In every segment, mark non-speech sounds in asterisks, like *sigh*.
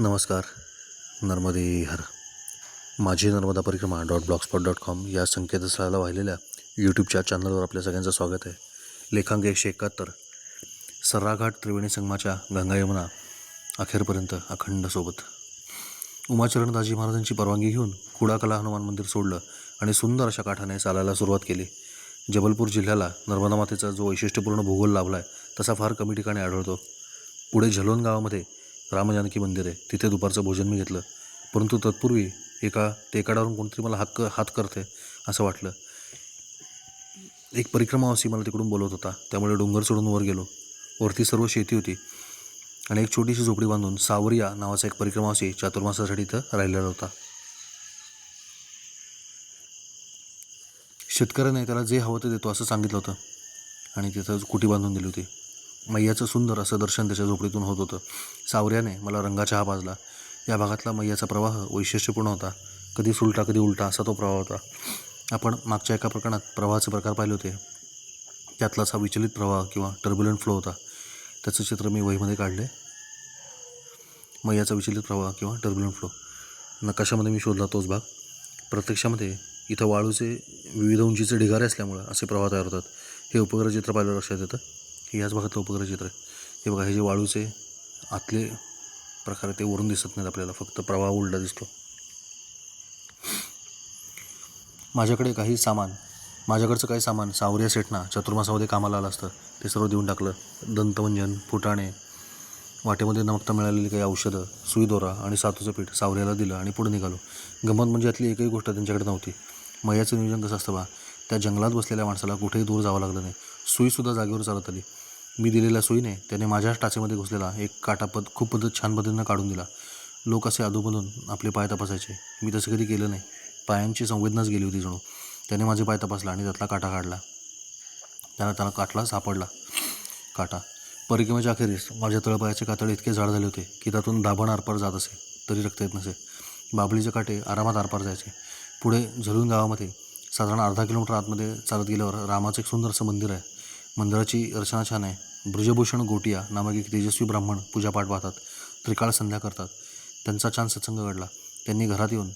नमस्कार नर्मदे हर. माझी नर्मदा परिक्रमा डॉट ब्लॉगस्पॉट डॉट कॉम या संकेतस्थळाला वाहिलेल्या यूट्यूबच्या चॅनलवर आपल्या सगळ्यांचं स्वागत आहे. लेखांक एकशे एकाहत्तर. सर्राघाट त्रिवेणी संगमाच्या गंगा यमुना अखेरपर्यंत अखंड सोबत. उमाचरणदाजी महाराजांची परवानगी घेऊन कुडाकला हनुमान मंदिर सोडलं आणि सुंदर अशा काठाने चालायला सुरुवात केली. जबलपूर जिल्ह्याला नर्मदा मातेचा जो वैशिष्ट्यपूर्ण भूगोल लाभला आहे तसा फार कमी ठिकाणी आढळतो. पुढे झलोन गावामध्ये रामजानकी मंदिर आहे. तिथे दुपारचं भोजन मी घेतलं. परंतु तत्पूर्वी एका टेकाडावरून कोणतरी मला हात हात करते असं वाटलं. एक परिक्रमावासी मला तिकडून बोलवत होता. त्यामुळे डोंगर चढून वर गेलो. वरती सर्व शेती होती. आणि एक छोटीशी झोपडी बांधून सावरिया नावाचा एक परिक्रमावासी चातुर्मासासाठी इथं राहिलेला होता. शेतकऱ्याने त्याला जे हवं ते देतो असं सांगितलं होतं. आणि तिथं कुटी बांधून दिली होती. मैयाचं सुंदर असं दर्शन त्याच्या झोपडीतून होत होतं. सावऱ्याने मला रंगाचा हा पाजला या भागातला मैयाचा प्रवाह वैशिष्ट्यपूर्ण होता. कधी सुलटा कधी उलटा असा तो प्रवाह होता. आपण मागच्या एका प्रकरणात प्रवाहाचे प्रकार पाहिले होते. त्यातलाच हा विचलित प्रवाह किंवा टर्ब्युलंट फ्लो होता. त्याचं चित्र मी वहीमध्ये काढले. मैयाचा विचलित प्रवाह किंवा टर्ब्युलंट फ्लो नकाशामध्ये मी शोधला तोच भाग. प्रत्यक्षामध्ये इथं वाळूचे विविध उंचीचे ढिगारे असल्यामुळं असे प्रवाह तयार होतात. हे उपग्रह चित्र पाहिलं लक्षात येतं. याच भागातलं उपग्रह चित्र आहे. हे बघा हे जे वाळूचे आतले प्रकार ते वरून दिसत नाहीत आपल्याला. फक्त प्रवाह उलटा दिसतो. माझ्याकडे काही सामान माझ्याकडचं काही सामान सावरिया सेटना चतुर्मासामध्ये कामाला आलं असतं. ते सर्व देऊन टाकलं. दंतमंजन फुटाणे वाटेमध्ये नमकता मिळालेली काही औषधं सुईदोरा आणि सातूचं पीठ सावऱ्याला दिलं आणि पुढे निघालो. गंमत म्हणजे यातली एकही गोष्ट त्यांच्याकडे नव्हती. मयाचं नियोजन कसं असतं बा? त्या जंगलात बसलेल्या माणसाला कुठेही दूर जावं लागलं नाही. सुईसुद्धा जागेवर चालत आली. मी दिलेल्या सुईने त्याने माझ्याच टाचेमध्ये घुसलेला एक काटा पद खूप पद्धत छान पद्धतीनं काढून दिला. लोक असे अधूमधून आपले पाय तपासायचे. मी तसं कधी केलं नाही. पायांची संवेदनाच गेली होती जणू. त्याने माझे पाय तपासला आणि त्यातला काटा काढला. त्याला त्याला काटला सापडला. काटा. परिक्रमेच्या अखेरीस माझ्या तळपायाचे कातडे इतके जाड झाले होते की त्यातून दाभण आरपार जात असे. तरी रक्त येत नसे. बाबळीचे काटे आरामात आरपार जायचे. पुढे झलून गावामध्ये साधारण अर्धा किलोमीटर आतमध्ये चालत गेल्यावर रामाचं एक सुंदर असं मंदिर आहे. मंदिराची रचना छान आहे ब्रजभूषण गोटिया नामक एक तेजस्वी ब्राह्मण पूजापाठ पाहतात. त्रिकाळ संध्या करतात. त्यांचा छान सत्संग घडला. त्यांनी घरात येऊन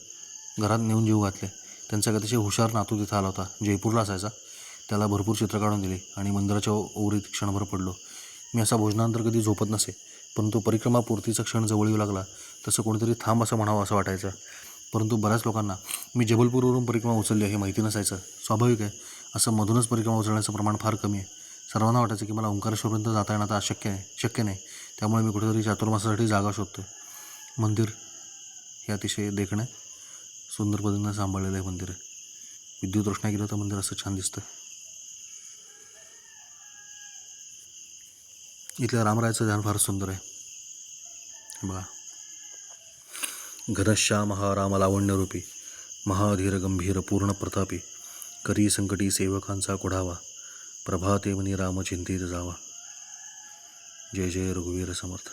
घरात नेऊन जीव घातले. त्यांचा एक अतिशय हुशार नातू तिथं आला होता जयपूरला असायचा. त्याला भरपूर चित्र काढून दिले आणि मंदिराच्या ओरीत क्षणभर पडलो. मी असा भोजनानंतर कधी झोपत नसे परंतु परिक्रमापूर्तीचा क्षण जवळ येऊ लागला तसं कोणीतरी थांब असं म्हणावं असं वाटायचं. परंतु बऱ्याच लोकांना मी जबलपूरवरून परिक्रमा उचलली आहे हे माहिती नसायचं. स्वाभाविक आहे असं मधूनच परिक्रमा उचलण्याचं प्रमाण फार कमी आहे. सर्वांना वाटायचं की मला ओंकारेश्वरपर्यंत जाता येणं आता अशक्य आहे शक्य नाही. त्यामुळे मी कुठेतरी चातुर्मासासाठी जागा शोधतो मंदिर हे अतिशय देखणं सुंदर पद्धतीनं सांभाळलेलं आहे मंदिर. विद्युत रोषणा केलं तर मंदिर असं छान दिसतं. इथल्या रामरायाचं ध्यान फार सुंदर आहे. बघा. घनश्याम महाराम लावण्यरूपी महाधीर गंभीर पूर्ण प्रतापी करी संकटी सेवकांचा कुढावा प्रभाते म्हणी राम जावा। जय जय रघुवीर समर्थ।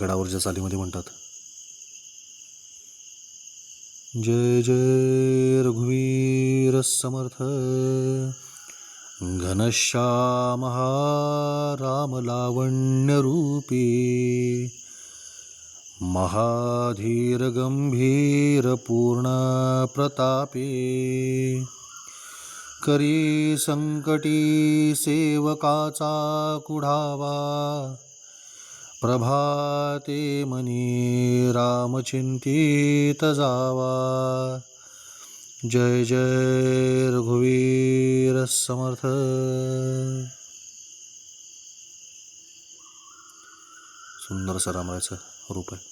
गडावरच्या चालीमध्ये म्हणतात जय जय रघुवीर समर्थ। घनश्याम हा राम प्रतापी करी संकटी सेवकाचा कुढावा प्रभाते मनी रामचिंतित जावा. जय जय रघुवीर समर्थ. सुंदर असं रूप आहे.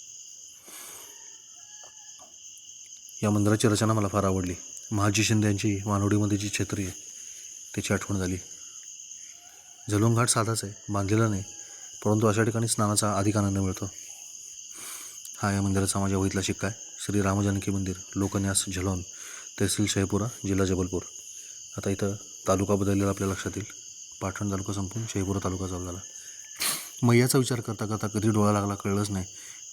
या मंदिराची रचना मला फार आवडली. महाजी शिंदे यांची मानवडीमध्ये जी छत्री आहे त्याची आठवण झाली. झलोन घाट साधाच आहे बांधलेला नाही परंतु अशा ठिकाणी स्नानाचा अधिक आनंद मिळतो. हा या मंदिराचा माझ्या वहीतला शिक्का आहे. श्री रामजानकी मंदिर लोकन्यास झलोन तहसील शहपुरा जिल्हा जबलपूर. आता इथं तालुका बदललेला आपल्या लक्षात येईल. पाटण तालुका संपून शहपुरा तालुका चालू झाला. मैयाचा विचार करता करता कधी डोळा लागला कळलंच नाही.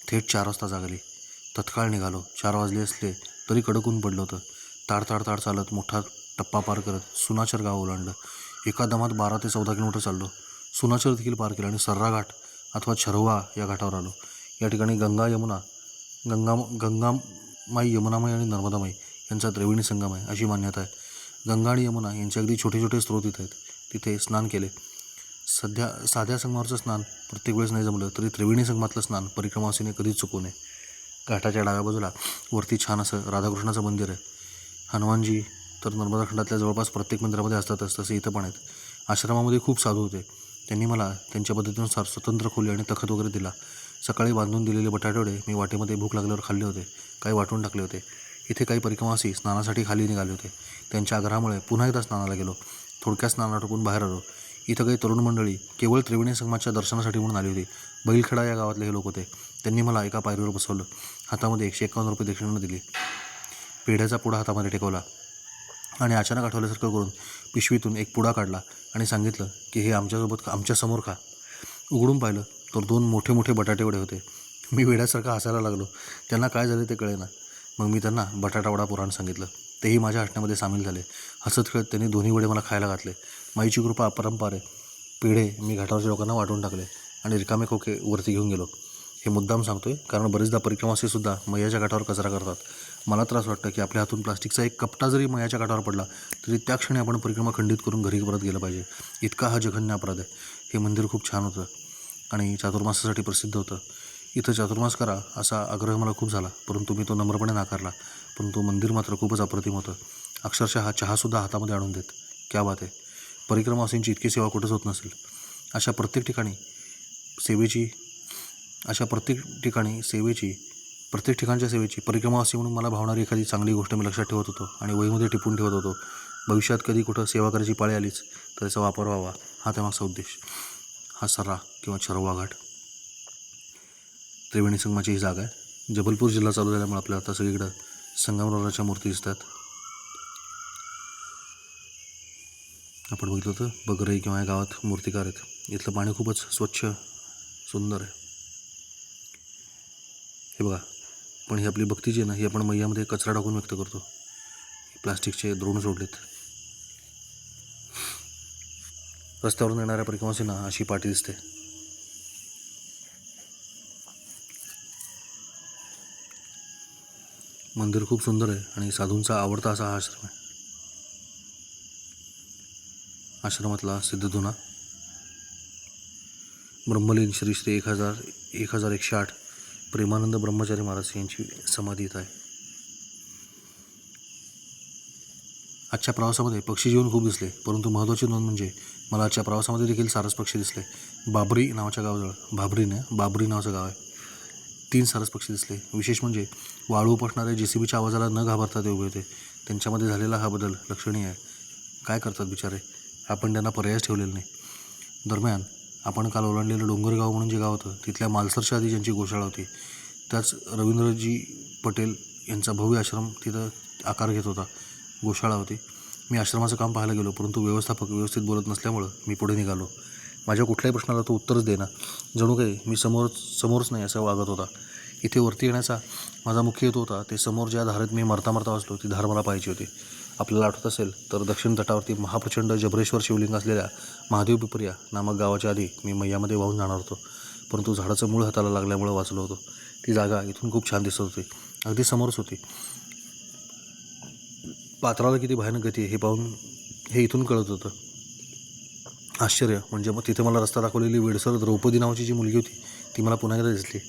थेट चार वाजता जागली. तत्काळ निघालो. चार वाजले असले तरी कडकून पडलं होतं. ताड ताड ताड चालत मोठा टप्पा पार करत सुनाचर गाव ओलांडलं. एका दमात बारा ते चौदा किलोमीटर चाललो. सुनाचर देखील पार केलं आणि सर्रा घाट अथवा छरवा या घाटावर आलो. या ठिकाणी गंगा यमुना गंगा गंगामाई यमुनामाई आणि नर्मदामाई यांचा त्रिवेणी संगम आहे अशी मान्यता आहे. गंगा आणि यमुना यांचे अगदी छोटे छोटे स्रोत इथे आहेत. तिथे स्नान केले. सध्या साध्या संगमावरचं स्नान प्रत्येक वेळेस नाही जमलं तरी त्रिवेणी संगमातलं स्नान परिक्रमासीने कधीच चुकू नये. घाटाच्या डाव्या बाजूला वरती छान असं राधाकृष्णाचं मंदिर आहे. हनुमानजी तर नर्मदा खंडातल्या जवळपास प्रत्येक मंदिरामध्ये असतातच तसे इथं पण आहेत. आश्रमामध्ये खूप साधू होते. त्यांनी मला त्यांच्या पद्धतीनुसार स्वतंत्र खोली आणि तखत वगैरे दिला. सकाळी बांधून दिलेले बटाटेवडे मी वाटेमध्ये भूक लागल्यावर खाल्ले होते. काही वाटून टाकले होते. इथे काही परिक्रमासी स्नानासाठी खाली निघाले होते. त्यांच्या आग्रहामुळे पुन्हा एकदा स्नानाला गेलो. थोडक्या स्नान आटोपून बाहेर आलो. इथं काही तरुण मंडळी केवळ त्रिवेणी संगमाच्या दर्शनासाठी म्हणून आली होती. बैलखेडा या गावातले हे लोक होते. त्यांनी मला एका पायरीवर बसवलं. हातामध्ये एकशे एकावन्न रुपये दक्षिणा दिली. पेढ्याचा पुडा हातामध्ये टेकवला. आणि अचानक आठवल्यासारखं करून पिशवीतून एक पुडा काढला आणि सांगितलं की हे आमच्यासोबत आमच्यासमोर खा. उघडून पाहिलं तर दोन मोठे मोठे बटाटेवडे होते. मी वेड्यासारखा हसायला लागलो. त्यांना काय झाले ते कळेना. मग मी त्यांना बटाटावडा पुराण सांगितलं. तेही माझ्या हटण्यामध्ये सामील झाले. हसत खेळत त्यांनी दोन्ही वडे मला खायला घातले. माईची कृपा अपरंपार. आहे पेढे मी घाटावरच्या लोकांना वाटून टाकले आणि रिकामे खोके वरती घेऊन गेलो. हे मुद्दाम सांगतोय. कारण बरेचदा परिक्रमासीसुद्धा मैयाच्या काठावर कचरा करतात. मला त्रास वाटतं की आपल्या हातून प्लास्टिकचा एक कपटा जरी मैयाच्या काठावर पडला तरी त्या क्षणी आपण परिक्रमा खंडित करून घरी परत गेलं पाहिजे. इतका हा जघन्य अपराध आहे. हे मंदिर खूप छान होतं. आणि चातुर्मासासाठी प्रसिद्ध होतं. इथं चातुर्मास करा असा आग्रह मला खूप झाला. परंतु मी तो नम्रपणे नाकारला. परंतु मंदिर मात्र खूपच अप्रतिम होतं. अक्षरशः हा चहासुद्धा हातामध्ये आणून देत. क्या बात आहे. परिक्रमावासींची इतकी सेवा कुठंच होत नसेल. अशा प्रत्येक ठिकाणी सेवेची अशा प्रत्येक ठिकाणी सेवेची प्रत्येक ठिकाणच्या सेवेची परिक्रमा असे म्हणून मला भावणारी एखादी चांगली गोष्ट मी लक्षात ठेवत होतो आणि वहीमध्ये टिपून ठेवत होतो. भविष्यात कधी कुठं सेवा करायची पाळी आलीच तर त्याचा वापर व्हावा हा त्यामागचा उद्देश. हा सर्रा किंवा छरवा घाट. त्रिवेणी संगमाची ही जागा आहे. जबलपूर जिल्हा चालू झाल्यामुळे आपल्याला आता सगळीकडं संगमरवराच्या मूर्ती दिसतात. आपण बघितलं होतं बगरई किंवा या गावात मूर्तिकार आहेत. इथलं पाणी खूपच स्वच्छ सुंदर आहे. हे बघा पण ही आपली भक्ती जी आहे ना ही आपण मैयामध्ये कचरा टाकून व्यक्त करतो. प्लास्टिकचे द्रोण सोडलेत. रस्त्यावरून येणाऱ्या परिक्रमासींना अशी पाठी दिसते. मंदिर खूप सुंदर आहे आणि साधूंचा आवडता असा हा आश्रम आहे. आश्रमातला सिद्धधुना. ब्रह्मलीन श्री श्री एक हजार एक हजार एकशे आठ. प्रेमानंद ब्रह्मचारी महाराज यांची समाधी इथं आहे. आजच्या प्रवासामध्ये पक्षी जीवन खूप दिसले परंतु महत्त्वाची नोंद म्हणजे मला आजच्या प्रवासामध्ये देखील सारस पक्षी दिसले. बाबरी नावाच्या गावाजवळ बाबरी बाबरी नावाचं गाव आहे. तीन सारस पक्षी दिसले. विशेष म्हणजे वाळू उपसणाऱ्या जे सी बीच्या आवाजाला न घाबरता ते उभे होते. त्यांच्यामध्ये झालेला हा बदल लक्षणीय आहे. काय करतात बिचारे? आपण त्यांना पर्यायच ठेवलेला नाही. दरम्यान आपण काल ओलांडलेलं डोंगरगाव म्हणून जे गाव होतं तिथल्या मालसरच्या आधी ज्यांची गोशाळा होती त्याच रवींद्रजी पटेल यांचा भव्य आश्रम तिथं आकार घेत होता गोशाळा होती. मी आश्रमाचं काम पाहायला गेलो परंतु व्यवस्थापक व्यवस्थित बोलत नसल्यामुळं मी पुढे निघालो. माझ्या कुठल्याही प्रश्नाला तो उत्तरच देना जणू काही मी समोर समोरच नाही असं वागत होता. इथे वरती येण्याचा माझा मुख्य हेतू होता ते समोर ज्या धारेत मी मरता मरता वाचलो ती धार मला पाहिजे होती. आपल्याला आठवत असेल तर दक्षिण तटावरती महाप्रचंड जबरेश्वर शिवलिंग असलेल्या महादेव पिपरिया नामक गावाच्या आधी मी मैयामध्ये वाहून जाणार होतो. परंतु झाडाचं मूळ हाताला लागल्यामुळं वाचलो होतो. ती जागा इथून खूप छान दिसत होती. अगदी समोरच होती. पात्राला किती भयानक गती हे पाहून हे इथून कळत होतं. आश्चर्य! म्हणजे मग तिथे मला रस्ता दाखवलेली वेडसर द्रौपदी नावाची जी मुलगी होती ती मला पुन्हा एकदा दिसली.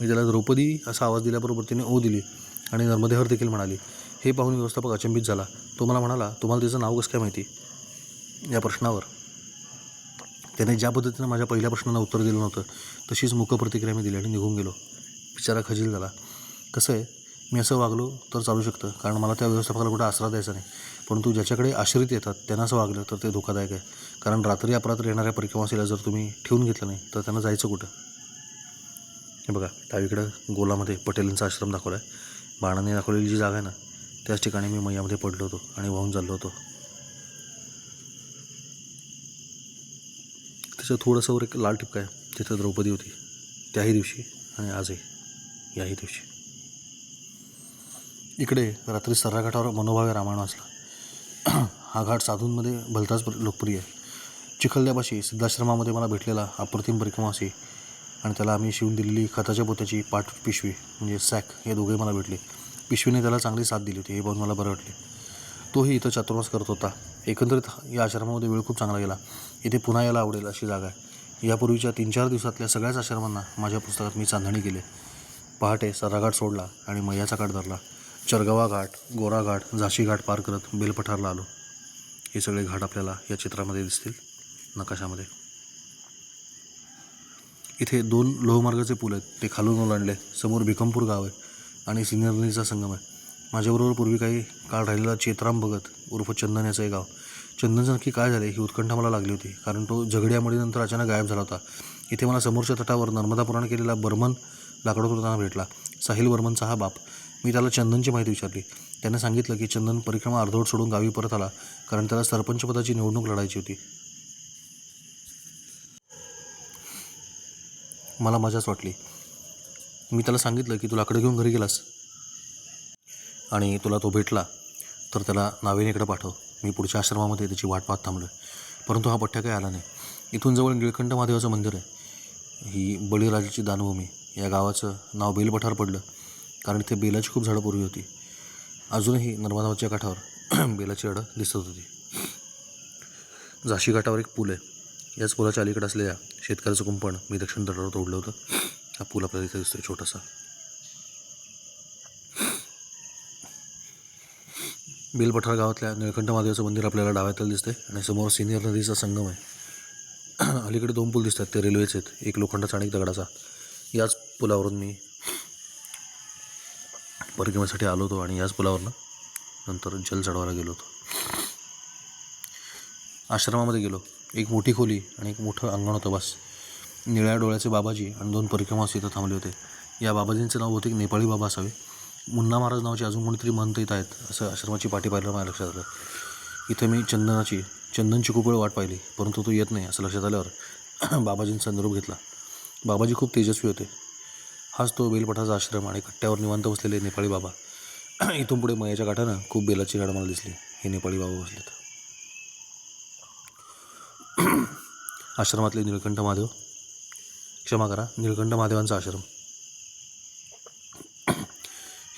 मी त्याला द्रौपदी असा आवाज दिल्याबरोबर तिने ओ दिली आणि नर्मदेहर देखील म्हणाली हे पाहून व्यवस्थापक अचंबित झाला. तो मला म्हणाला तुम्हाला तिचं नाव कसं काय माहिती? या प्रश्नावर. त्याने ज्या पद्धतीनं माझ्या पहिल्या प्रश्नांना उत्तर दिलं नव्हतं तशीच मुख प्रतिक्रिया मी दिली आणि निघून गेलो. बिचारा खजील झाला. कसं आहे? मी असं वागलो तर चालू शकतं कारण मला त्या व्यवस्थापकाला कुठं आसरा द्यायचा नाही. परंतु ज्याच्याकडे आश्रित येतात त्यांना असं वागलं तर ते धोकादायक आहे. कारण रात्री अपरात्र येणाऱ्या परिक्रमासीला जर तुम्ही ठेवून घेतलं नाही तर त्यांना जायचं कुठं? हे बघा डावीकडं गोलामध्ये पटेलांचा आश्रम दाखवला आहे बाणाने दाखवलेली जी जागा आहे ना त्याच ठिकाणी मी मैयामध्ये पडलो होतो आणि वाहून चाललो होतो. त्याच्या थोडंसं वर एक लाल टिपका आहे तिथं द्रौपदी होती. त्याही दिवशी आणि आजही याही दिवशी. इकडे रात्री सर्रा घाटावर मनोभावे रामायण वाचला. हा घाट साधूंमध्ये भलताच लोकप्रिय आहे. चिखलद्यापाशी सिद्धाश्रमामध्ये मला भेटलेला अप्रतिम परिक्रमासी आणि त्याला आम्ही शिवून दिलेली खताच्या पोत्याची पाठ पिशवी म्हणजे सॅक हे दोघे मला भेटले. पिशवीने त्याला चांगली साथ दिली होती. हे पाहून मला बरं वाटले. तोही इथं चातुर्मास करत होता. एकंदरीत या आश्रमामध्ये वेळ खूप चांगला गेला. इथे पुन्हा यायला आवडेल अशी जागा आहे. यापूर्वीच्या तीन चार दिवसातल्या सगळ्याच आश्रमांना माझ्या पुस्तकात मी चांदणी केली. पहाटे सराघाट सोडला आणि मैयाचा घाट धरला. चरगावा घाट गोरा घाट झाशी घाट पार करत बेलपठारला आलो. हे सगळे घाट आपल्याला या चित्रामध्ये दिसतील. नकाशामध्ये. इथे दोन लोहमार्गाचे पूल आहेत. ते खालून ओलांडले. समोर भिकमपूर गाव आहे. आणि सिनियरनीचा संगम आहे. माझ्याबरोबर पूर्वी काही काळ राहिलेला चेतराम भगत उर्फ चंदन याचं एक गाव. चंदनचं नक्की काय झाले ही उत्कंठा मला लागली होती. कारण तो झगड्यामुळेनंतर अचानक गायब झाला होता. इथे मला समोरच्या तटावर नर्मदा पुराण केलेला बर्मन लाकडोतोडताना भेटला. साहिल बर्मनचा हा बाप. मी त्याला चंदनची माहिती विचारली. त्यांनी सांगितलं की चंदन परिक्रमा अर्धवट सोडून गावी परत आला. कारण त्याला सरपंचपदाची निवडणूक लढायची होती. मला मजाच वाटली. मी त्याला सांगितलं की तू लाकडं घेऊन घरी गेलास. आणि तुला तो भेटला तर त्याला नावेनेकडे पाठव. मी पुढच्या आश्रमामध्ये त्याची वाट पाहत थांबलो परंतु हा पठ्ठ्या काही आला नाही. इथून जवळ निळकंठ महादेवाचं मंदिर आहे. ही बळीराजाची दानभूमी. या गावाचं नाव बेलपठार पडलं कारण इथे बेलाची खूप झाडं पूर्वी होती. अजूनही नर्मदाच्या काठावर *clears throat* बेलाची झाडं दिसत होती. झाशी घाटावर एक पूल आहे. याच पुलाच्या अलीकडे असलेल्या शेतकऱ्याचं कुंपण मी दक्षिण तटावर तोडलं होतं. हा पूल आपल्याला इथे दिसतोय छोटासा. बेलपठार गावातल्या निळकंठ महादेवाचं मंदिर आपल्याला डाव्यातलं दिसतंय आणि समोर सिनियर नदीचा संगम आहे. *clears throat* अलीकडे दोन पूल दिसतात ते रेल्वेचे आहेत एक लोखंडाचा आणि एक दगडाचा. याच पुलावरून मी परिक्रमेसाठी आलो होतो आणि याच पुलावरनं नंतर जल चढवायला गेलो होतो. आश्रमामध्ये गेलो. एक मोठी खोली आणि एक मोठं अंगण होतं बस. निळ्या डोळ्याचे बाबाजी आणि दोन परिक्रमास इथं थांबले होते. या बाबाजींचं नाव बहुतेक नेपाळी बाबा असावे. मुन्ना महाराज नावाचे अजून कोणीतरी महंत येत आहेत असं आश्रमाची पाठी पाहिलं माझ्या लक्षात आलं. इथं मी चंदनाची चंदनची खूप वेळ वाट पाहिली परंतु तो येत नाही असं लक्षात आल्यावर *clears throat* बाबाजींचा निरोप घेतला. बाबाजी खूप तेजस्वी होते. हाच तो बेलपठाचा आश्रम आणि कट्ट्यावर निवांत बसलेले नेपाळी बाबा. *clears throat* इथून पुढे मयाच्या काठानं खूप बेलाची गाडं मला दिसली. हे नेपाळी बाबा बसलेत. *clears throat* आश्रमातले निळकंठ महादेव क्षमा करा. निळकंठ महादेवांचा आश्रम.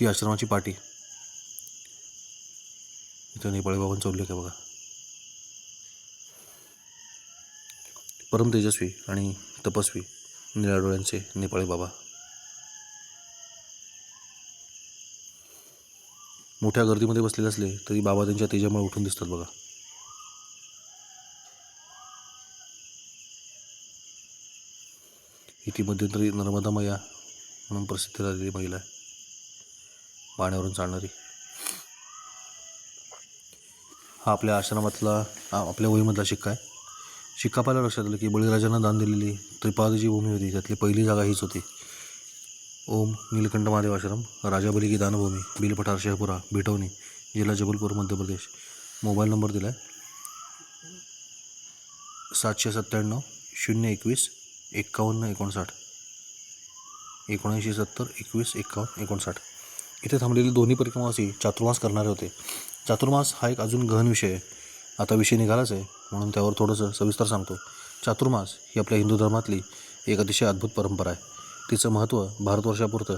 ही आश्रमाची पाटी. इथं नेपाळी बाबांचा उल्लेख आहे बघा. परम तेजस्वी आणि तपस्वी निळ्या डोळ्यांचे नेपाळी बाबा. मोठ्या गर्दीमध्ये बसलेले असले तरी बाबा त्यांच्या तेजामुळे उठून दिसतात बघा. ही ती मध्यंतरी नर्मदा मैया म्हणून प्रसिद्ध झालेली महिला आहे. पाण्यावरून चालणारी. हा आपल्या आश्रमातला आपल्या वहीमधला शिक्का आहे. शिक्का पाहिला लक्षात आलं की बळीराजांना दान दिलेली त्रिपादची भूमी होती. त्यातली पहिली जागा हीच होती. ओम नीलकंठ महादेव आश्रम राजाबली की दानभूमी बिलपठार शहपुरा बिटवणी जिल्हा जबलपूर मध्य प्रदेश. मोबाईल नंबर दिला आहे सातशे सत्त्याण्णव शून्य एकवीस एक्कावन्न एकोणसाठ. एकोणऐंशी सत्तर एकवीस एक्कावन्न एकोणसाठ. इथे थांबलेले दोन्ही परिक्रमावासी चातुर्मास करणारे होते. चातुर्मास हा एक अजून गहन विषय आहे. आता विषय निघालाच आहे म्हणून त्यावर थोडंसं सविस्तर सांगतो. चातुर्मास ही आपल्या हिंदू धर्मातली एक अतिशय अद्भुत परंपरा आहे. तिचं महत्त्व भारतवर्षापुरतं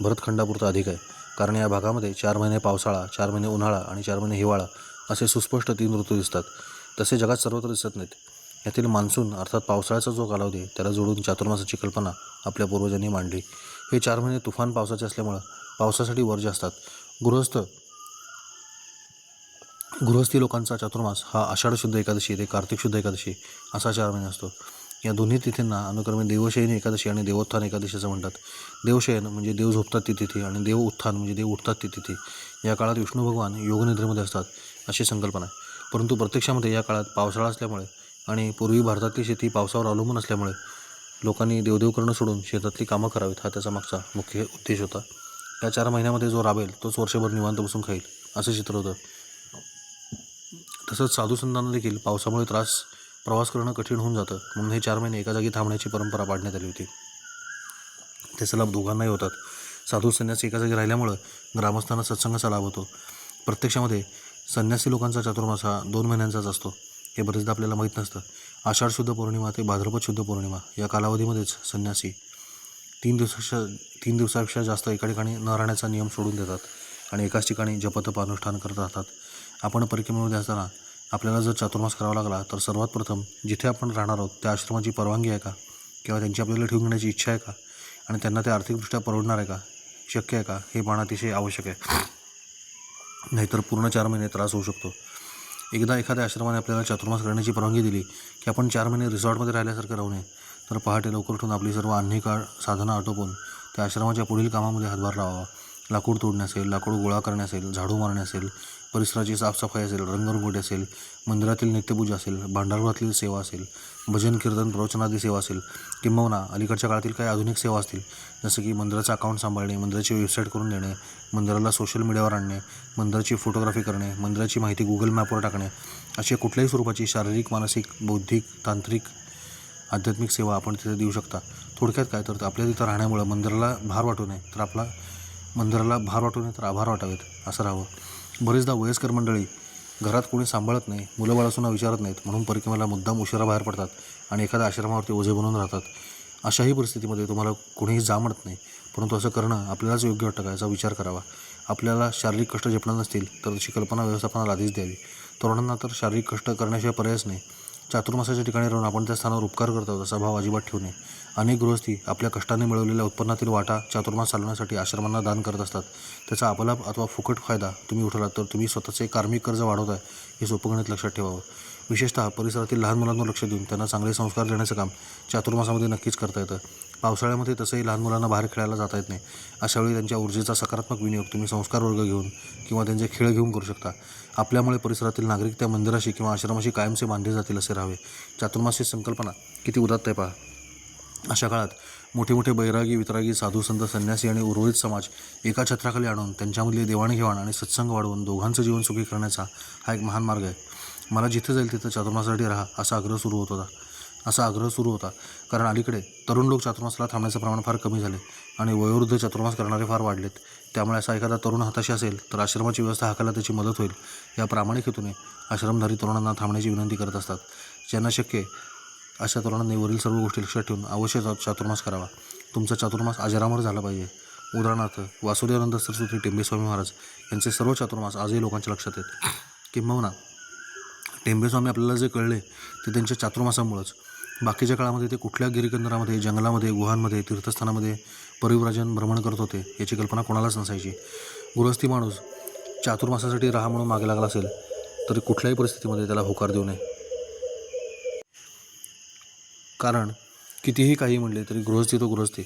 भरतखंडापुरतं अधिक आहे. कारण या भागामध्ये चार महिने पावसाळा चार महिने उन्हाळा आणि चार महिने हिवाळा असे सुस्पष्ट तीन ऋतू दिसतात. तसे जगात सर्वत्र दिसत नाहीत. यातील मान्सून अर्थात पावसाळ्याचा जो कालावधी आहे त्याला जोडून चातुर्मासाची कल्पना आपल्या पूर्वजांनी मांडली. हे चार महिने तुफान पावसाचे असल्यामुळं पावसासाठी वर्ज्य असतात गृहस्थ गृहस्थी लोकांचा चातुर्मास हा आषाढ शुद्ध एकादशी ते कार्तिक शुद्ध एकादशी असा चार महिने असतो. या दोन्ही तिथींना अनुक्रमे देवशयन एकादशी आणि देवोत्थान एकादशी असं म्हणतात. देवशयन म्हणजे देव झोपतात ती तिथी आणि देव उत्थान म्हणजे देव उठतात ती तिथी. या काळात विष्णू भगवान योगनिद्रेमध्ये असतात अशी संकल्पना आहे. परंतु प्रत्यक्षामध्ये या काळात पावसाळा असल्यामुळे आणि पूर्वी भारतातली शेती पावसावर अवलंबून असल्यामुळे लोकांनी देवदेव करणं सोडून शेतातली कामं करावीत हा त्याचा मागचा मुख्य उद्देश होता. या चार महिन्यामध्ये जो राबेल तोच वर्षभर निवांत बसून खाईल असं चित्र होतं. तसंच साधूसंतांना देखील पावसामुळे त्रास प्रवास करणं कठीण होऊन जातं. म्हणून हे चार महिने एका जागी थांबण्याची परंपरा पाडण्यात आली होती. त्याचा लाभ दोघांनाही होतात. साधू संन्यासी एका जागी राहिल्यामुळं ग्रामस्थांना सत्संगाचा लाभ होतो. प्रत्यक्षामध्ये संन्यासी लोकांचा चातुर्मास हा दोन महिन्यांचाच असतो. हे बरेचदा आपल्याला माहीत नसतं. आषाढ शुद्ध पौर्णिमा ते भाद्रपद शुद्ध पौर्णिमा या कालावधीमध्येच संन्यासी तीन दिवसापेक्षा तीन दिवसापेक्षा जास्त एका ठिकाणी न राहण्याचा नियम सोडून देतात आणि एकाच ठिकाणी जपतप अनुष्ठान करत राहतात. आपण परिक्रमेमध्ये असताना आपल्याला जर चातुर्मास करावा लागला तर सर्वात प्रथम जिथे आपण राहणार आहोत त्या आश्रमाची परवानगी आहे का? किंवा त्यांची आपल्याला ठेवून घेण्याची इच्छा आहे का? आणि त्यांना ते आर्थिकदृष्ट्या परवडणार आहे का? शक्य आहे का? हे पाहणं अतिशय आवश्यक आहे. नाहीतर पूर्ण चार महिने त्रास होऊ शकतो. एकदा एखाद्या आश्रमाने आपल्याला चातुर्मास करण्याची परवानगी दिली की आपण चार महिने रिसॉर्टमध्ये राहिल्यासारखं राहू नये तर पहाटे लवकर उठून आपली सर्व अन्य काळ साधनं आटोपून त्या आश्रमाच्या पुढील कामामध्ये हातभार लावावा. लाकूड तोडणे असेल लाकूड गोळा करणे असेल झाडू मारणे असेल परिसराची साफसफाई असेल रंगरंगोटी असेल मंदिरातील नित्यपूजा असेल भांडारगृहातील सेवा असेल भजन कीर्तन प्रवचनादी सेवा असेल किंबहुना अलीकडच्या काळातील काही आधुनिक सेवा असतील जसं की मंदिराचं अकाउंट सांभाळणे मंदिराची वेबसाईट करून देणे मंदिराला सोशल मीडियावर आणणे मंदिराची फोटोग्राफी करणे मंदिराची माहिती गुगल मॅपवर टाकणे अशा कुठल्याही स्वरूपाची शारीरिक मानसिक बौद्धिक तांत्रिक आध्यात्मिक सेवा आपण तिथे देऊ शकता. थोडक्यात काय तर आपल्या तिथं राहण्यामुळं मंदिराला भार वाटू नये तर आपला मंदिराला भार वाटू नये तर आभार वाटावेत असं राहावं. बरेचदा वयस्कर मंडळी घरात कोणी सांभाळत नाही मुलं बाळासुद्धा विचारत नाहीत म्हणून परिक्रमेला मुद्दाम उशिरा बाहेर पडतात आणि एखाद्या आश्रमावरती ओझे बनवून राहतात. अशाही परिस्थितीमध्ये तुम्हाला कोणीही जा म्हणत नाही. परंतु असं करणं आपल्यालाच योग्य वाटतं का? याचा विचार करावा. आपल्याला शारीरिक कष्ट झेपणार नसतील तर तशी कल्पना व्यवस्थापनाला आधीच द्यावी. तरुणांना तर शारीरिक कष्ट करण्याशिवाय पर्यायच नाही. चातुर्मासाच्या ठिकाणी राहून आपण त्या स्थानावर उपकार करतो असा भाव अजिबात ठेवू नये. अनेक गृहस्थी आपल्या कष्टाने मिळवलेल्या उत्पन्नातील वाटा चातुर्मास चालवण्यासाठी आश्रमांना दान करत असतात. त्याचा अपलाभ अथवा फुकट फायदा तुम्ही उठवलात तर तुम्ही स्वतःचे कार्मिक कर्ज वाढवताय हे सोपं गणित लक्षात ठेवावं. विशेषतः परिसरातील लहान मुलांवर लक्ष देऊन त्यांना चांगले संस्कार देण्याचं काम चातुर्मासामध्ये नक्कीच करता येतं. पावसाळ्यामध्ये तसंही लहान मुलांना बाहेर खेळायला जाता येत नाही. अशावेळी त्यांच्या ऊर्जेचा सकारात्मक विनियोग तुम्ही संस्कार वर्ग घेऊन किंवा त्यांचे खेळ घेऊन करू शकता. आपल्यामुळे परिसरातील नागरिक त्या मंदिराशी किंवा आश्रमाशी कायमचे बांधले जातील असे राहावे. चातुर्मासी संकल्पना किती उदात्त आहे पहा. अशा काळात मोठे मोठे बैरागी वितरागी साधू संत संन्यासी आणि उर्वरित समाज एका छत्राखाली आणून त्यांच्यामधली देवाणघेवाण आणि सत्संग वाढवून दोघांचं जीवन सुखी करण्याचा हा एक महान मार्ग आहे. मला जिथे जाईल तिथं चातुर्मासासाठी राहा असा आग्रह सुरू होत होता. असा आग्रह सुरू होता. कारण अलीकडे तरुण लोक चातुर्मासाला थांबण्याचं प्रमाण फार कमी झाले आणि वयोवृद्ध चातुर्मास करणारे फार वाढलेत. त्यामुळे असा एखादा तरुण हाताशी असेल तर आश्रमाची व्यवस्था हाकायला त्याची मदत होईल. या प्रामाणिक हेतूने आश्रमधारी तरुणांना थांबण्याची विनंती करत असतात. ज्यांना शक्य अशा तरुणांनी वरील सर्व गोष्टी लक्षात ठेवून अवश्य चातुर्मास करावा. तुमचा चातुर्मास अजरामर झाला पाहिजे. उदाहरणार्थ वासुदेवानंद सरस्वती टेंबेस्वामी महाराज यांचे सर्व चातुर्मास आजही लोकांच्या लक्षात आहेत. किंबहुना टेंबेस्वामी आपल्याला जे कळले ते त्यांच्या चातुर्मासामुळंच. बाकीच्या काळामध्ये ते कुठल्या गिरिकंदरामध्ये जंगलामध्ये गुहांमध्ये तीर्थस्थानामध्ये परिव्राजन भ्रमण करत होते याची कल्पना कोणालाच नसायची. गृहस्थी माणूस चातुर्मासासाठी राहा म्हणून मागे लागला असेल तरी कुठल्याही परिस्थितीमध्ये त्याला होकार देऊ नये. कारण कितीही काही म्हणले तरी गृहस्थी तो गृहस्थी.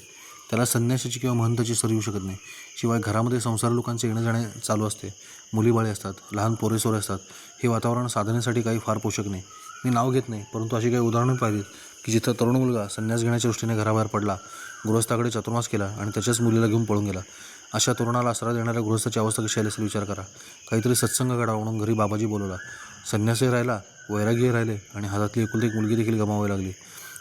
त्याला संन्यासाची किंवा महंताची सर येऊ शकत नाही. शिवाय घरामध्ये संसार लोकांचे येणं जाणे चालू असते. मुलीबाळे असतात लहान पोरेसोरे असतात. हे वातावरण साधनेसाठी काही फार पोषक नाही. मी नाव घेत नाही परंतु अशी काही उदाहरणं पाहिलीत की जिथं तरुण मुलगा संन्यास घेण्याच्या दृष्टीने घराबाहेर पडला गृहस्थाकडे चतुर्मास केला आणि त्याच्याच मुलीला घेऊन पळून गेला. अशा तरुणाला आसरा देणाऱ्या गृहस्थाची अवस्था कशी आली असेल विचार करा. काहीतरी सत्संग काढा म्हणून घरी बाबाजी बोलवला. संन्यासही राहिला वैराग्यही राहिले आणि हातातली एकुलती एक मुलगी देखील गमावावी लागली.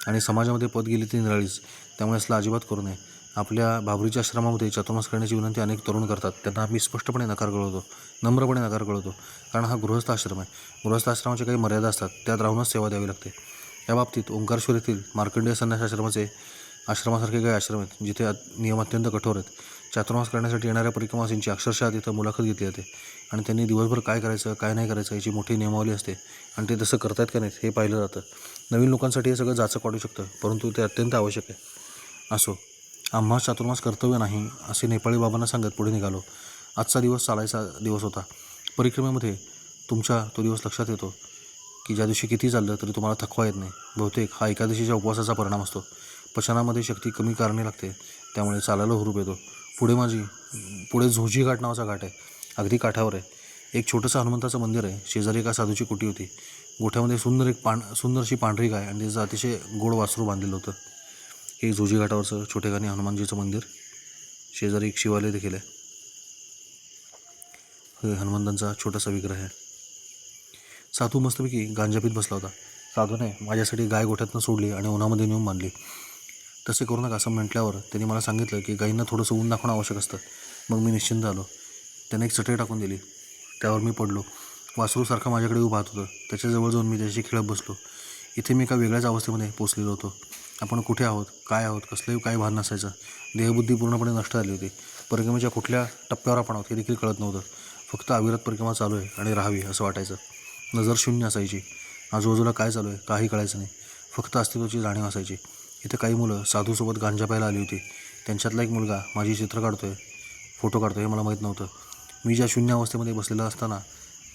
आणि समाजामध्ये पद गेली ती निराळीच त्यामुळे असलं अजिबात करू नये. आपल्या बाबरीच्या आश्रमामध्ये चातुर्मास करण्याची विनंती अनेक तरुण करतात. त्यांना आम्ही स्पष्टपणे नकार कळवतो नम्रपणे नकार कळवतो कारण हा गृहस्थ आश्रम आहे. गृहस्थ आश्रमाच्या काही मर्यादा असतात त्यात राहूनच सेवा द्यावी लागते. या बाबतीत ओंकारेश्वर येथील मार्कंडेय संन्यास आश्रमाचे आश्रमासारखे काही आश्रम आहेत जिथे नियम अत्यंत कठोर आहेत. चातुर्मास करण्यासाठी येणाऱ्या परिक्रमासींची अक्षरशः तिथं मुलाखत घेतली जाते आणि त्यांनी दिवसभर काय करायचं काय नाही करायचं याची मोठी नियमावली असते आणि ते तसं करतायत का नाहीत हे पाहिलं जातं. नवीन लोकांसाठी हे सगळं जाचक वाटू शकतं परंतु ते अत्यंत आवश्यक आहे. असो. आम्हा चातुर्मास कर्तव्य नाही असे नेपाळी बाबांना सांगत पुढे निघालो. आजचा दिवस चालायचा दिवस होता. परिक्रमेमध्ये तुमच्या तो दिवस लक्षात येतो की ज्या दिवशी किती चाललं तरी तुम्हाला थकवा येत नाही. बहुतेक हा एकादशीच्या उपवासाचा परिणाम असतो. पचनामध्ये शक्ती कमी कारणे लागते त्यामुळे चालायला हुरूप येतो. पुढे माझी पुढे झोजी घाट नावाचा घाट आहे. अगदी काठावर आहे. एक छोटंसं हनुमंताचं मंदिर आहे. शेजारी एका साधूची कुटी होती. गोठ्यामध्ये सुंदर एक पांढ सुंदरशी पांढरी गाय आणि तिचं अतिशय गोड वासरू बांधलेलं होतं. हे झोजी घाटावरचं छोटेखानी हनुमानजीचं मंदिर. शेजारी एक शिवालय देखील आहे. हे हनुमंतांचा छोटासा विग्रह आहे. साधू मस्तपैकी गांजापीत बसला होता. साधूने माझ्यासाठी गाय गोठ्यातनं सोडली आणि उन्हामध्ये नेऊन बांधली. तसे करू नका असं म्हटल्यावर त्यांनी मला सांगितलं की गायींना थोडंसं ऊन दाखवणं आवश्यक असतं. मग मी निश्चिंत आलो त्याने एक चटई टाकून दिली. त्यावर मी पडलो. वासरूसारखा माझ्याकडे उभा होतं. त्याच्याजवळ जाऊन मी त्याची खेळत बसलो. इथे मी एका वेगळ्याच अवस्थेमध्ये पोचलेलो होतो. आपण कुठे आहोत काय आहोत कसलंही काही भान नसायचं. देहबुद्धी पूर्णपणे नष्ट झाली होती. परिक्रमेच्या कुठल्या टप्प्यावर आपण आहोत हे देखील कळत नव्हतं. फक्त अविरत परिक्रमा चालू आहे आणि राहावी असं वाटायचं. नजर शून्य असायची. आजूबाजूला काय चालू आहे काही कळायचं नाही. फक्त अस्तित्वाची जाणीव असायची. इथे काही मुलं साधूसोबत गांजा प्यायला आली होती. त्यांच्यातला एक मुलगा माझी चित्र काढतो आहे फोटो काढतो हे मला माहीत नव्हतं. मी ज्या शून्य अवस्थेमध्ये बसलेलं असताना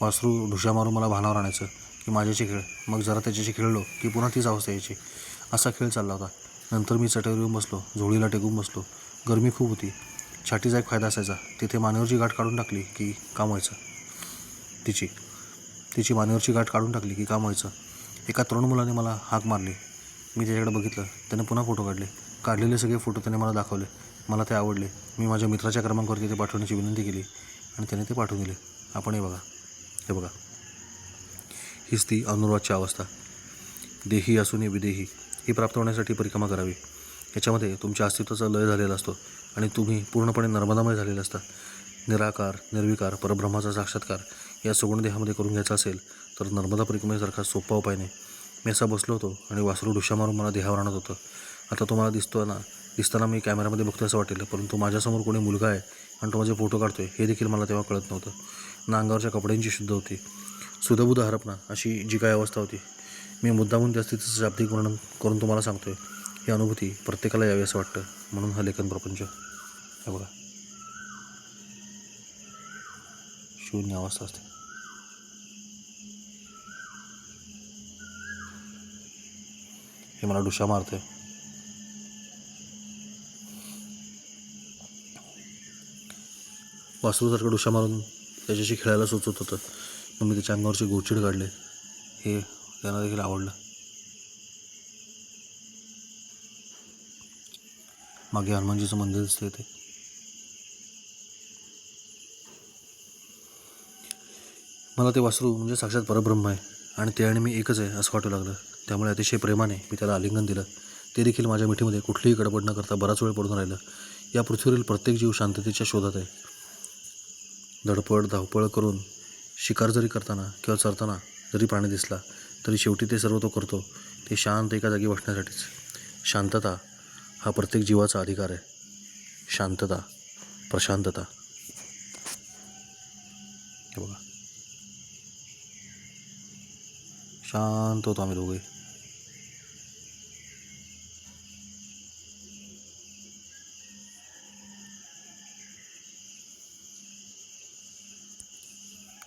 वासरू ढुशा मारून मला भानावर आणायचं की माझ्याशी खेळ. मग जरा त्याच्याशी खेळलो की पुन्हा तीच अवस्था यायची. असा खेळ चालला होता. नंतर मी चटईवर येऊन बसलो झोळीला टेकून बसलो. गरमी खूप होती. छाटीचा एक फायदा असायचा. तिथे मानेवरची गाठ काढून टाकली की काम व्हायचं. तिची तिची मानेवरची गाठ काढून टाकली की काम व्हायचं. एका तरुण मुलाने मला हाक मारली. मी त्याच्याकडे बघितलं. त्याने पुन्हा फोटो काढले. काढलेले सगळे फोटो त्याने मला दाखवले. मला ते आवडले. मी माझ्या मित्राच्या क्रमांकावरती ते पाठवण्याची विनंती केली आणि त्याने ते पाठवून दिले. आपण हे बघा. हे बघा. हीच ती अनुराजची अवस्था. देही असून विदेही. ही प्राप्त होण्यासाठी परिक्रमा करावी. याच्यामध्ये तुमच्या अस्तित्वाचा लय झालेला असतो आणि तुम्ही पूर्णपणे नर्मदामय झालेले असता. निराकार निर्विकार परब्रह्माचा साक्षात्कार या सुगुण देहामध्ये करून घ्यायचा असेल तर नर्मदा परिक्रमेसारखा सोपा उपाय नाही. मी असा बसलो होतो आणि वासरू डुशा मारून मला देहावर आणत होतं. आता तुम्हाला दिसतो ना दिसताना मी कॅमेऱ्यामध्ये बघतो असं वाटेल परंतु माझ्यासमोर कोणी मुलगा आहे आणि तो माझे फोटो काढतोय हे देखील मला तेव्हा कळत नव्हतं. ना अंगावरच्या कपड्यांची शुद्ध होती. सुधबुध हरपणा अशी जी काय अवस्था होती मी मुद्दामून त्या स्थितीचं शाब्दिक वर्णन करून तुम्हाला सांगतोय. ही अनुभूती प्रत्येकाला यावी असं वाटतं. म्हणून हा लेखन प्रपंच हे बघा. शून्य अवस्था असते. हे मला डुशा मारते वासरूसारखं डुशा मारून त्याच्याशी खेळायला सुचवत होतं. मग मी त्याच्या अंगावरचे गोचिड काढले. हे त्यांना देखील आवडलं. मागे हनुमानजीचं मंदिर दिसते ते. मला ते वासरू म्हणजे साक्षात परब्रह्म आहे आणि ते आणि मी एकच आहे असं वाटू लागलं. त्यामुळे अतिशय प्रेमाने मी त्याला आलिंगन दिलं. ते देखील माझ्या मिठीमध्ये कुठलीही गडबड न करता बराच वेळ पडून राहिलं. या पृथ्वीवरील प्रत्येक जीव शांततेच्या शोधात आहे. धडपड धावपळ करून शिकार जरी करताना किंवा चरताना जरी प्राणी दिसला तरी शेवटी ते सर्व तो करतो. ते शांत एका जागी बसण्यासाठीच. शांतता हा प्रत्येक जीवाचा अधिकार आहे. शांतता प्रशांतता. बघा. शांत होतो आम्ही दोघे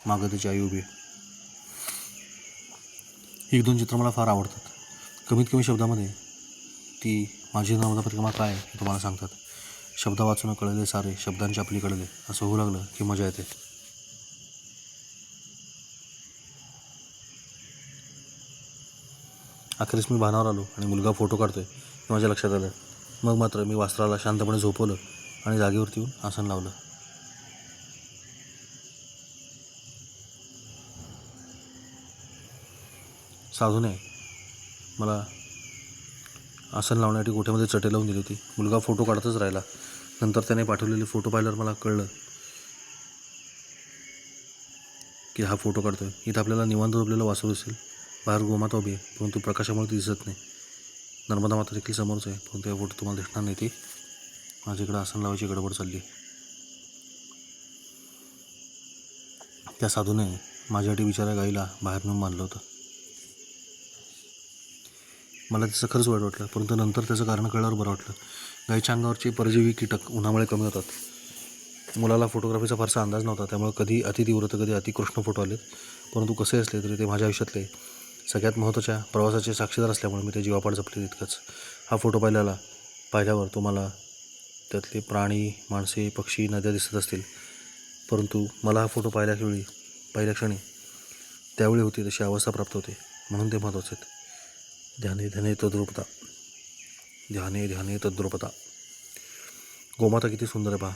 मागं त्याची आई उभी आहे. एक दोन चित्र मला फार आवडतात. कमीत कमी शब्दामध्ये ती माझी नर्मदा प्रतिमा काय आहे हे तुम्हाला सांगतात. शब्द वाचून कळले सारे शब्दांची आपली कळले. असं होऊ लागलं की मजा येते. अखेरीस मी भानावर आलो आणि मुलगा फोटो काढतोय हे माझ्या लक्षात आलं. मग मात्र मी वास्त्राला शांतपणे झोपवलं आणि जागेवरती येऊन आसन लावलं. साधूने मला आसन लावण्यासाठी गोठ्यामध्ये चटे लावून दिली होती. मुलगा फोटो काढतच राहिला. नंतर त्याने पाठवलेले फोटो पाहिल्यावर मला कळलं की हा फोटो काढतोय. इथं आपल्याला निवांत झोपलेलं वासरू दिसेल. बाहेर गोमाता उभी आहे परंतु प्रकाशामुळे ती दिसत नाही. नर्मदा माता देखील समोरच आहे परंतु या फोटो तुम्हाला दिसणार नाही ती. माझ्याकडे आसन लावायची गडबड चालली आहे. त्या साधूने माझ्यासाठी बिचाऱ्या गाईला बाहेर नेऊन बांधलं होतं. मला त्याचं खरंच वाईट वाटलं. परंतु नंतर त्याचं कारण कळल्यावर बरं वाटलं. गाईच्या अंगावरचे परजीवी कीटक उन्हामुळे कमी होतात. मुलाला फोटोग्राफीचा फारसा अंदाज नव्हता. त्यामुळे कधी अतितीव्र तर कधी अतिकृष्ण फोटो आले परंतु कसे असले तरी ते माझ्या आयुष्यातले सगळ्यात महत्त्वाच्या प्रवासाचे साक्षीदार असल्यामुळे मी ते जीवापाड जपले तितकंच हा फोटो पाहिल्याला पाहिल्यावर तुम्हाला त्यातले प्राणी माणसे पक्षी नद्या दिसत असतील. परंतु मला हा फोटो पाहिल्या वेळी पहिल्या क्षणी त्यावेळी होती तशी अवस्था प्राप्त होते. म्हणून ते महत्त्वाचे आहेत. ध्याने ध्याने तद्रुपता. ध्याने ध्याने तद्रुपता. गोमाता किती सुंदर आहे पहा.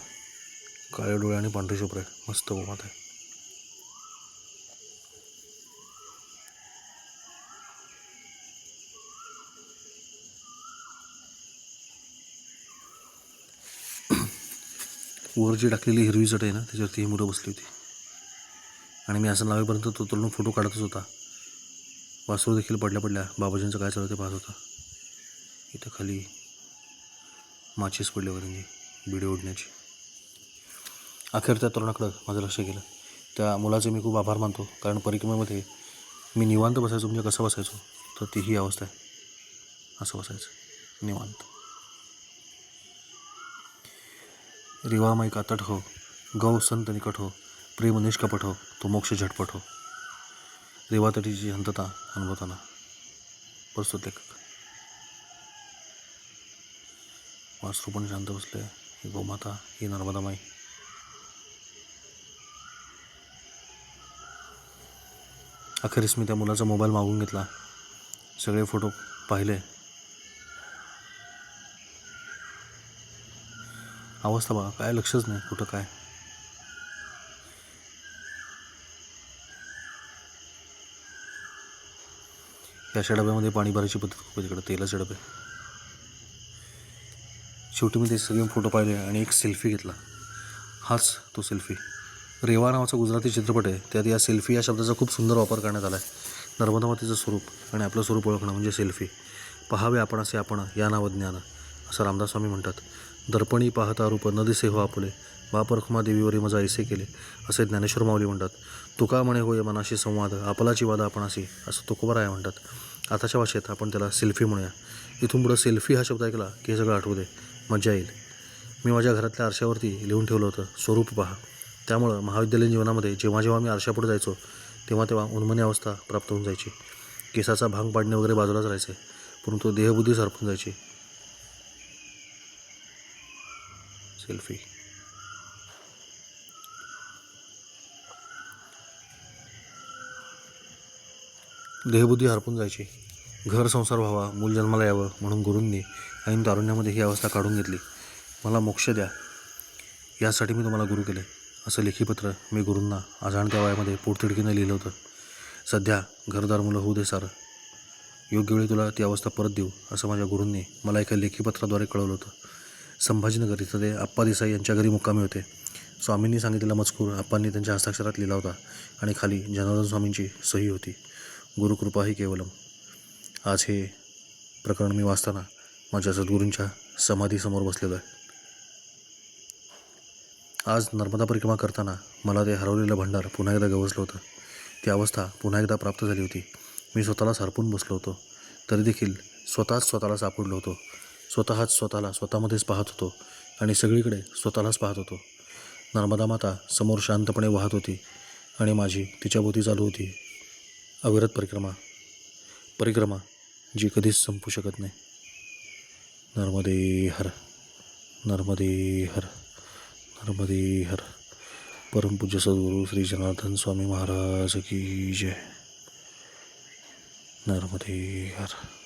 काळे डोळे आणि पांढरे शुभ्र आहे. मस्त गोमाता आहे. वर जी टाकलेली हिरवी चट आहे ना त्याच्यावरती ही मुलं बसली होती. आणि मी असं लावेपर्यंत तो तरुण फोटो काढतच होता. वासरू देखील पडल्या पडल्या बाबाजींचं काय चालू ते पाहत होता. इथं खाली माचीस पडली वरंगी बिडी ओढण्याची. अखेर त्या तरुणाकडं माझं लक्ष गेलं. त्या मुलाचे मी खूप आभार मानतो कारण परिक्रमेमध्ये मी निवांत बसायचो म्हणजे कसं बसायचो? तर ती ही अवस्था आहे. असं बसायचं. निवांत. रिवामाई कातट हो गौ संत निकट हो प्रेम निष्कपट हो तो मोक्ष झटपट हो. रेवातटीची शांतता अनुभवताना प्रस्तुत लेखक. वासरू पण शांत बसले. ही गोमाता ही नर्मदामाई. अखेरीस मी त्या मुलाचा मोबाईल मागून घेतला. सगळे फोटो पाहिले. अवस्था बघा काय लक्षच नाही कुठं काय. याच्या डब्यामध्ये पाणी भरायची पद्धत खूप तिकडं तेलाचे डबे. शेवटी मी ते सगळे फोटो पाहिले आणि एक सेल्फी घेतला. हाच तो सेल्फी रेवा नावाचा गुजराती चित्रपट आहे. त्यात या सेल्फी या शब्दाचा खूप सुंदर वापर करण्यात आला आहे नर्मदा मातेचं स्वरूप आणि आपलं स्वरूप ओळखणं म्हणजे सेल्फी पहावे आपण असे आपण या नाव ज्ञान. असं रामदास स्वामी म्हणतात. दर्पणी पाहता रूप न दिसे हो आपले. बापरखुमा देवीवरी मजा ऐसे केले. असे ज्ञानेश्वर माऊली म्हणतात. तुका म्हणे होय मनाशी संवाद आपलाची वाद आपणाशी असं तुकोबराय म्हणतात. आताच्या भाषेत आपण त्याला सेल्फी म्हणूया. इथून पुढं सेल्फी हा शब्द ऐकला की हे सगळं आठवू दे. मजा येईल. मी माझ्या घरातल्या आरशावरती लिहून ठेवलं होतं स्वरूप पहा. त्यामुळं महाविद्यालयीन जीवनामध्ये जेव्हा जेव्हा मी आरशापुढे जायचो तेव्हा तेव्हा उन्मनी अवस्था प्राप्त होऊन जायची. केसाचा भांग पाडणे वगैरे बाजूलाच राहायचे परंतु देहबुद्धी सरपून जायची. सेल्फी. देहबुद्धी हरपून जायची. घर संसार व्हावा मूल जन्माला यावं म्हणून गुरूंनी ऐन तारुण्यामध्ये ही अवस्था काढून घेतली. मला मोक्ष द्या. यासाठी मी तुम्हाला गुरु केले. असं लेखीपत्र मी गुरूंना अजाणत्या वयामध्ये पोटतिडकीनं लिहिलं होतं. सध्या घरदार मुलं होऊ दे सारं. योग्य वेळी तुला ती अवस्था परत देऊ असं माझ्या गुरूंनी मला एका लेखीपत्राद्वारे कळवलं होतं. संभाजीनगर इथं ते आप्पा देसाई यांच्या घरी मुक्कामी होते. स्वामींनी सांगितलेला मजकूर आप्पांनी त्यांच्या हस्ताक्षरात लिहिला होता आणि खाली जनार्दन स्वामींची सही होती. गुरुकृपा ही केवलम. आज हे प्रकरण मी वाचताना माझ्या सद्गुरूंच्या समाधीसमोर बसलेलो आहे. आज नर्मदा परिक्रमा करताना मला ते हरवलेलं भंडार पुन्हा एकदा गवसलं होतं. ती अवस्था पुन्हा एकदा प्राप्त झाली होती. मी स्वतःलाच हरपून बसलो होतो. तरी देखील स्वतःच स्वतःला सापडलो होतो. स्वतःच स्वतःला स्वतःमध्येच पाहत होतो आणि सगळीकडे स्वतःलाच पाहत होतो. नर्मदा माता समोर शांतपणे वाहत होती आणि माझी तिच्याभोवती चालू होती. अविरत परिक्रमा परिक्रमा जी कधीच संपू शकत नाही. नर्मदे हर नर्मदे हर नर्मदे हर. परमपूज्य सद्गुरू श्री जनार्दन स्वामी महाराज की जय. नर्मदे हर.